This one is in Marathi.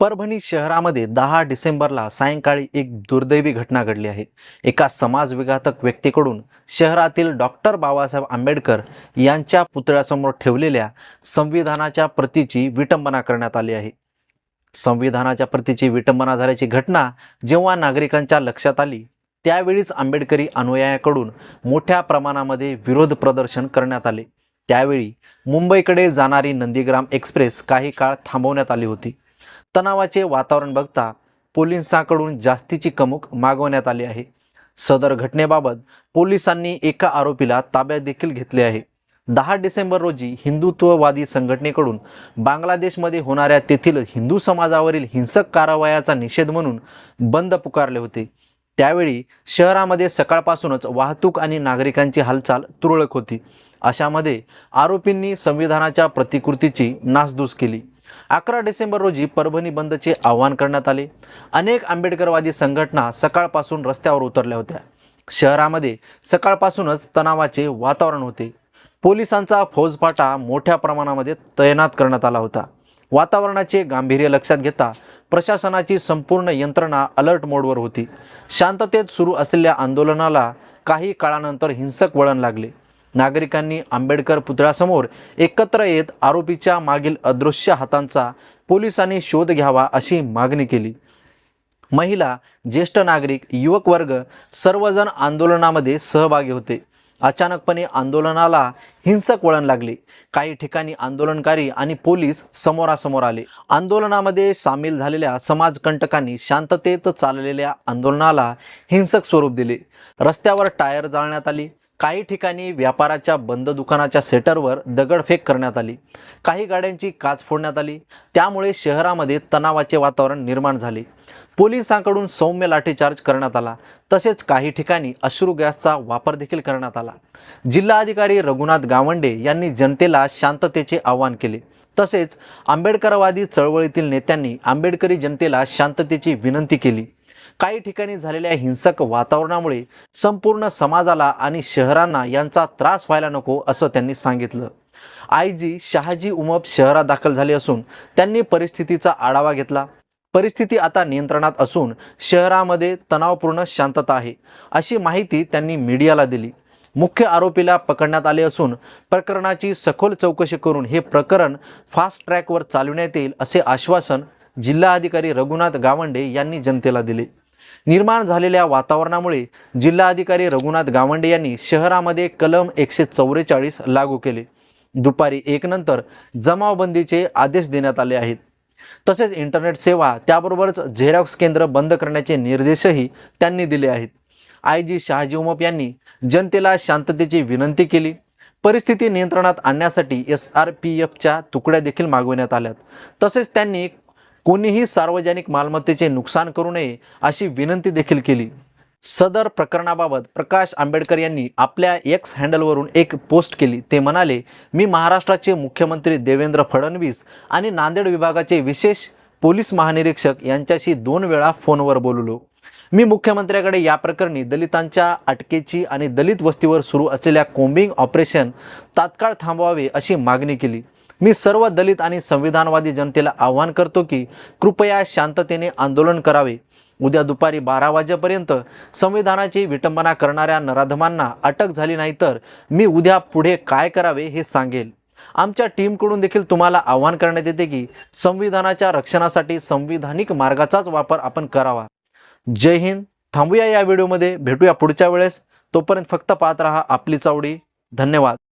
परभणी शहरामध्ये दहा डिसेंबरला सायंकाळी एक दुर्दैवी घटना घडली आहे. एका समाजविघातक व्यक्तीकडून शहरातील डॉक्टर बाबासाहेब आंबेडकर यांच्या पुतळ्यासमोर ठेवलेल्या संविधानाच्या प्रतीची विटंबना करण्यात आली आहे. संविधानाच्या प्रतीची विटंबना झाल्याची घटना जेव्हा नागरिकांच्या लक्षात आली त्यावेळीच आंबेडकरी अनुयायाकडून मोठ्या प्रमाणामध्ये विरोध प्रदर्शन करण्यात आले. त्यावेळी मुंबईकडे जाणारी नंदीग्राम एक्सप्रेस काही काळ थांबवण्यात आली होती. तणावाचे वातावरण बघता पोलिसांकडून जास्तीची कमूक मागवण्यात आली आहे. सदर घटनेबाबत पोलिसांनी एका आरोपीला ताब्यात देखील घेतले आहे. दहा डिसेंबर रोजी हिंदुत्ववादी संघटनेकडून बांगलादेशमध्ये होणाऱ्या तेथील हिंदू समाजावरील हिंसक कारवायाचा निषेध म्हणून बंद पुकारले होते. त्यावेळी शहरामध्ये सकाळपासूनच वाहतूक आणि नागरिकांची हालचाल तुरळक होती. अशामध्ये आरोपींनी संविधानाच्या प्रतिकृतीची नासधूस केली. अकरा डिसेंबर रोजी परभणी बंदचे आवाहन करण्यात आले. अनेक आंबेडकरवादी संघटना सकाळपासून रस्त्यावर उतरल्या होत्या. शहरामध्ये सकाळपासूनच तणावाचे वातावरण होते. पोलिसांचा फौजफाटा मोठ्या प्रमाणामध्ये तैनात करण्यात आला होता. वातावरणाचे गांभीर्य लक्षात घेता प्रशासनाची संपूर्ण यंत्रणा अलर्ट मोडवर होती. शांततेत सुरू असलेल्या आंदोलनाला काही काळानंतर हिंसक वळण लागले. नागरिकांनी आंबेडकर पुतळ्यासमोर एकत्र येत आरोपीच्या मागील अदृश्य हातांचा पोलिसांनी शोध घ्यावा अशी मागणी केली. महिला ज्येष्ठ नागरिक युवक वर्ग सर्वजण आंदोलनामध्ये सहभागी होते. अचानकपणे आंदोलनाला हिंसक वळण लागले. काही ठिकाणी आंदोलनकारी आणि पोलीस समोरासमोर आले. आंदोलनामध्ये सामील झालेल्या समाजकंटकांनी शांततेत चाललेल्या आंदोलनाला हिंसक स्वरूप दिले. रस्त्यावर टायर जाळण्यात आली. काही ठिकाणी व्यापाराच्या बंद दुकानाच्या सेटरवर दगडफेक करण्यात आली. काही गाड्यांची काच फोडण्यात आली. त्यामुळे शहरामध्ये तणावाचे वातावरण निर्माण झाले. पोलिसांकडून सौम्य लाठीचार्ज करण्यात आला. तसेच काही ठिकाणी अश्रू गॅसचा वापर देखील करण्यात आला. जिल्हाधिकारी रघुनाथ गावंडे यांनी जनतेला शांततेचे आवाहन केले. तसेच आंबेडकरवादी चळवळीतील नेत्यांनी आंबेडकरी जनतेला शांततेची विनंती केली. काही ठिकाणी झालेल्या हिंसक वातावरणामुळे संपूर्ण समाजाला आणि शहरांना यांचा त्रास व्हायला नको असं त्यांनी सांगितलं. आय जी शहाजी उमप शहरात दाखल झाले असून त्यांनी परिस्थितीचा आढावा घेतला. परिस्थिती आता नियंत्रणात असून शहरामध्ये तणावपूर्ण शांतता आहे अशी माहिती त्यांनी मीडियाला दिली. मुख्य आरोपीला पकडण्यात आले असून प्रकरणाची सखोल चौकशी करून हे प्रकरण फास्ट ट्रॅकवर चालविण्यात येईल असे आश्वासन जिल्हाधिकारी रघुनाथ गावंडे यांनी जनतेला दिले. निर्माण झालेल्या वातावरणामुळे जिल्हाधिकारी रघुनाथ गावंडे यांनी शहरामध्ये कलम एकशे चौवेचाळीस लागू केले. दुपारी एक नंतर जमावबंदीचे आदेश देण्यात आले आहेत. तसेच इंटरनेट सेवा त्याबरोबरच झेरॉक्स केंद्र बंद करण्याचे निर्देशही त्यांनी दिले आहेत. आय जी शहाजी उमप यांनी जनतेला शांततेची विनंती केली. परिस्थिती नियंत्रणात आणण्यासाठी एस आर पी एफच्या तुकड्या देखील मागवण्यात आल्यात. तसेच त्यांनी कोणीही सार्वजनिक मालमत्तेचे नुकसान करू नये अशी विनंती देखील केली. सदर प्रकरणाबाबत प्रकाश आंबेडकर यांनी आपल्या एक्स हँडलवरून एक पोस्ट केली. ते म्हणाले मी महाराष्ट्राचे मुख्यमंत्री देवेंद्र फडणवीस आणि नांदेड विभागाचे विशेष पोलीस महानिरीक्षक यांच्याशी दोन वेळा फोनवर बोललो. मी मुख्यमंत्र्याकडे या प्रकरणी दलितांच्या अटकेची आणि दलित वस्तीवर सुरू असलेल्या कोम्बिंग ऑपरेशन तात्काळ थांबवावे अशी मागणी केली. मी सर्व दलित आणि संविधानवादी जनतेला आवाहन करतो की कृपया शांततेने आंदोलन करावे. उद्या दुपारी बारा वाजेपर्यंत संविधानाची विटंबना करणाऱ्या नराधमांना अटक झाली नाही तर मी उद्या पुढे काय करावे हे सांगेल. आमच्या टीमकडून देखील तुम्हाला आव्हान करण्यात येते की संविधानाच्या रक्षणासाठी संविधानिक मार्गाचाच वापर आपण करावा. जय हिंद. थांबूया या व्हिडिओमध्ये. भेटूया पुढच्या वेळेस. तोपर्यंत फक्त पाहत राहा आपली चावडी धन्यवाद.